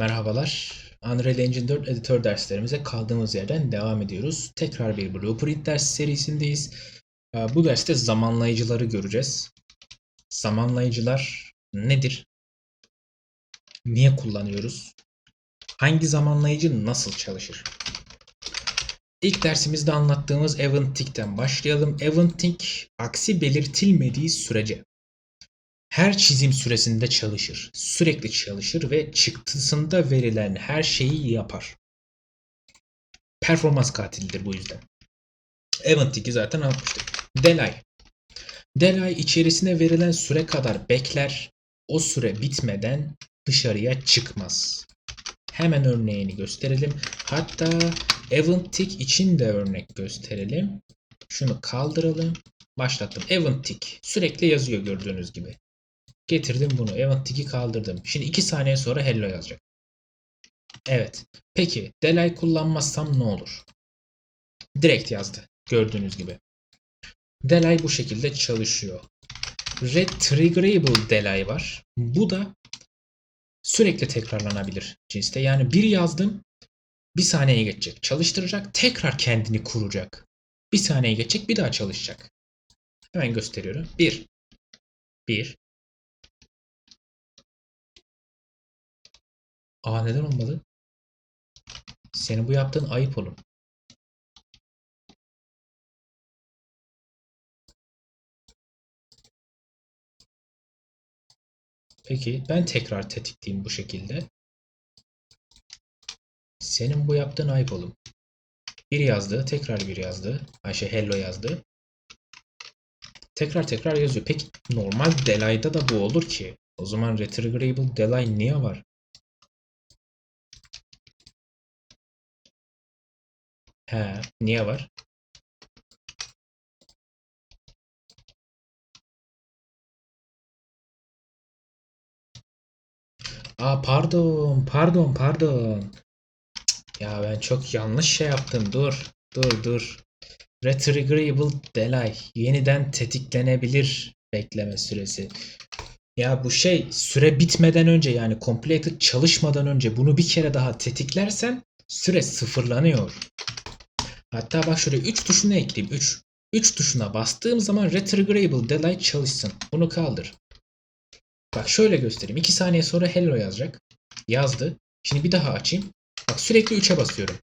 Merhabalar. Unreal Engine 4 editör derslerimize kaldığımız yerden devam ediyoruz. Tekrar bir Blueprint ders serisindeyiz. Ee, Bu derste zamanlayıcıları göreceğiz. Zamanlayıcılar nedir? Niye kullanıyoruz? Hangi zamanlayıcı nasıl çalışır? İlk dersimizde anlattığımız Eventing'den başlayalım. Eventing aksi belirtilmediği sürece her çizim süresinde çalışır. Sürekli çalışır ve çıktısında verilen her şeyi yapar. Performans katilidir bu yüzden. Eventing'i zaten anlatmıştık. Delay. Delay içerisine verilen süre kadar bekler. O süre bitmeden dışarıya çıkmaz. Hemen örneğini gösterelim. Hatta Eventing için de örnek gösterelim. Şunu kaldıralım. Başlattım. Eventing sürekli yazıyor gördüğünüz gibi. Getirdim bunu. Eventing'i kaldırdım. Şimdi 2 saniye sonra hello yazacak. Evet. Peki delay kullanmazsam ne olur? Direkt yazdı. Gördüğünüz gibi. Delay bu şekilde çalışıyor. Retriggerable delay var. Bu da sürekli tekrarlanabilir cinste. Yani bir yazdım bir saniye geçecek. Çalıştıracak. Tekrar kendini kuracak. Bir saniye geçecek. Bir daha çalışacak. Hemen gösteriyorum. 1 1 Aa neden olmadı? Senin bu yaptığın ayıp oğlum. Peki ben tekrar tetikleyeyim bu şekilde. Senin bu yaptığın ayıp oğlum. Bir yazdı, tekrar bir yazdı. Ayşe hello yazdı. Tekrar tekrar yazıyor. Peki normal delay'da da bu olur ki. O zaman retriggerable delay niye var? He, niye var? Aa pardon, pardon, pardon. Ya ben çok yanlış şey yaptım. Dur, dur, dur. Retriggerable delay. Yeniden tetiklenebilir bekleme süresi. Ya bu şey süre bitmeden önce yani completed çalışmadan önce bunu bir kere daha tetiklersen süre sıfırlanıyor. Hatta bak şuraya 3 tuşunu ekleyeyim. 3. 3 tuşuna bastığım zaman retriggerable delay çalışsın. Bunu kaldır. Bak şöyle göstereyim. 2 saniye sonra hello yazacak. Yazdı. Şimdi bir daha açayım. Bak sürekli 3'e basıyorum.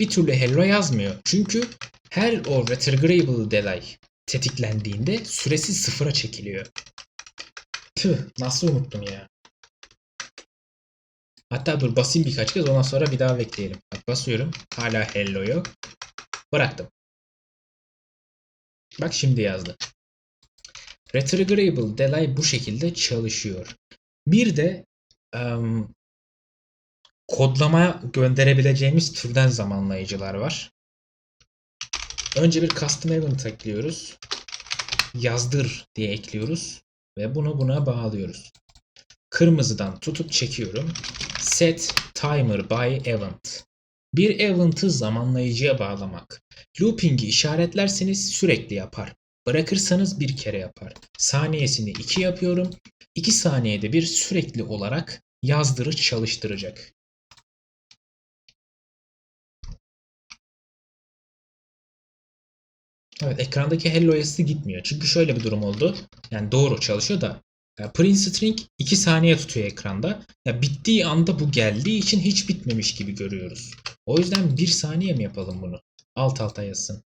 Bir türlü hello yazmıyor. Çünkü her o retriggerable delay tetiklendiğinde süresi sıfıra çekiliyor. Tüh nasıl unuttum ya. Hatta dur basayım birkaç kez ondan sonra bir daha bekleyelim. Bak basıyorum. Hala hello yok. Bıraktım. Bak şimdi yazdı. Retriggerable delay bu şekilde çalışıyor. Bir de um, kodlama gönderebileceğimiz türden zamanlayıcılar var. Önce bir custom event ekliyoruz. Yazdır diye ekliyoruz. Ve bunu buna bağlıyoruz. Kırmızıdan tutup çekiyorum. Set timer by event. Bir event'ı zamanlayıcıya bağlamak. Looping'i işaretlerseniz sürekli yapar. Bırakırsanız bir kere yapar. Saniyesini 2 yapıyorum. 2 saniyede bir sürekli olarak yazdırı çalıştıracak. Evet ekrandaki hello yazısı gitmiyor. Çünkü şöyle bir durum oldu. Yani doğru çalışıyor da print string 2 saniye tutuyor ekranda. Ya bittiği anda bu geldiği için hiç bitmemiş gibi görüyoruz. O yüzden 1 saniye mi yapalım bunu? Alt alta yazsın.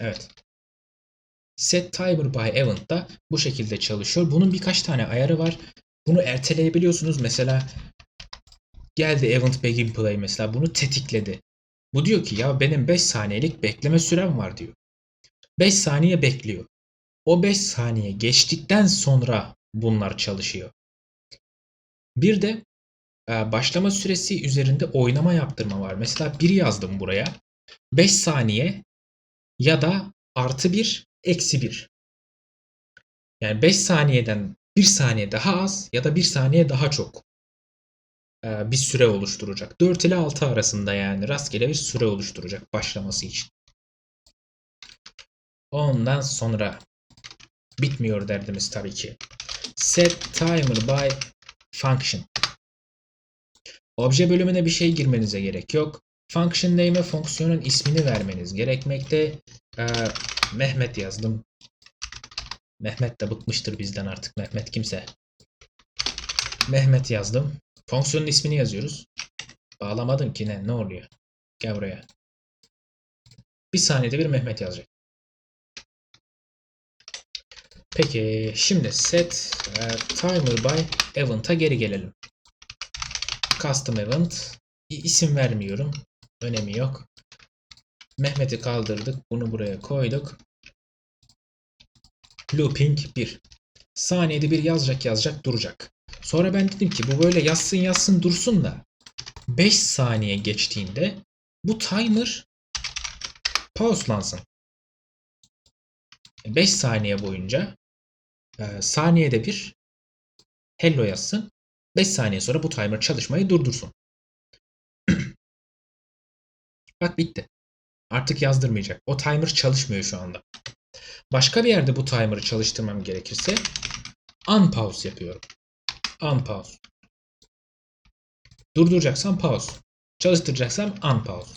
Evet. Set timer by event da bu şekilde çalışıyor. Bunun birkaç tane ayarı var. Bunu erteleyebiliyorsunuz. Mesela geldi event begin play mesela bunu tetikledi. Bu diyor ki ya benim 5 saniyelik bekleme sürem var diyor. 5 saniye bekliyor. O 5 saniye geçtikten sonra bunlar çalışıyor. Bir de e, başlama süresi üzerinde oynama yaptırma var. Mesela 1 yazdım buraya. 5 saniye ya da artı 1 eksi 1. Yani 5 saniyeden 1 saniye daha az ya da 1 saniye daha çok e, bir süre oluşturacak. 4 ile 6 arasında yani rastgele bir süre oluşturacak başlaması için. Ondan sonra bitmiyor derdimiz tabii ki. set timer by function. Obje bölümüne bir şey girmenize gerek yok. Function name'e fonksiyonun ismini vermeniz gerekmekte. Ee, Mehmet yazdım. Mehmet de bıkmıştır bizden artık. Mehmet kimse. Mehmet yazdım. Fonksiyonun ismini yazıyoruz. Bağlamadın ki ne? Ne oluyor? Gel buraya. Bir saniyede bir Mehmet yazacak. Peki şimdi set e, timer by event'a geri gelelim. Custom event isim vermiyorum. Önemi yok. Mehmet'i kaldırdık. Bunu buraya koyduk. Looping 1. Saniyede bir yazacak yazacak duracak. Sonra ben dedim ki bu böyle yazsın yazsın dursun da 5 saniye geçtiğinde bu timer pauselansın. 5 saniye boyunca e, saniyede bir hello yazsın. 5 saniye sonra bu timer çalışmayı durdursun. Bak bitti. Artık yazdırmayacak. O timer çalışmıyor şu anda. Başka bir yerde bu timer'ı çalıştırmam gerekirse unpause yapıyorum. Unpause. Durduracaksam pause. Çalıştıracaksam unpause.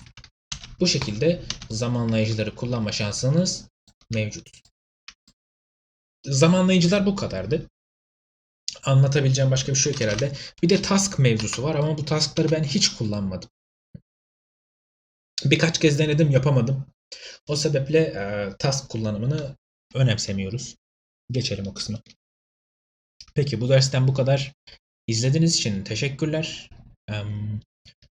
Bu şekilde zamanlayıcıları kullanma şansınız mevcut. Zamanlayıcılar bu kadardı. Anlatabileceğim başka bir şey yok herhalde. Bir de task mevzusu var ama bu taskları ben hiç kullanmadım. Birkaç kez denedim yapamadım. O sebeple e, task kullanımını önemsemiyoruz. Geçelim o kısmı. Peki bu dersten bu kadar. İzlediğiniz için teşekkürler.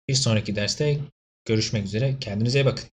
Bir sonraki derste görüşmek üzere. Kendinize iyi bakın.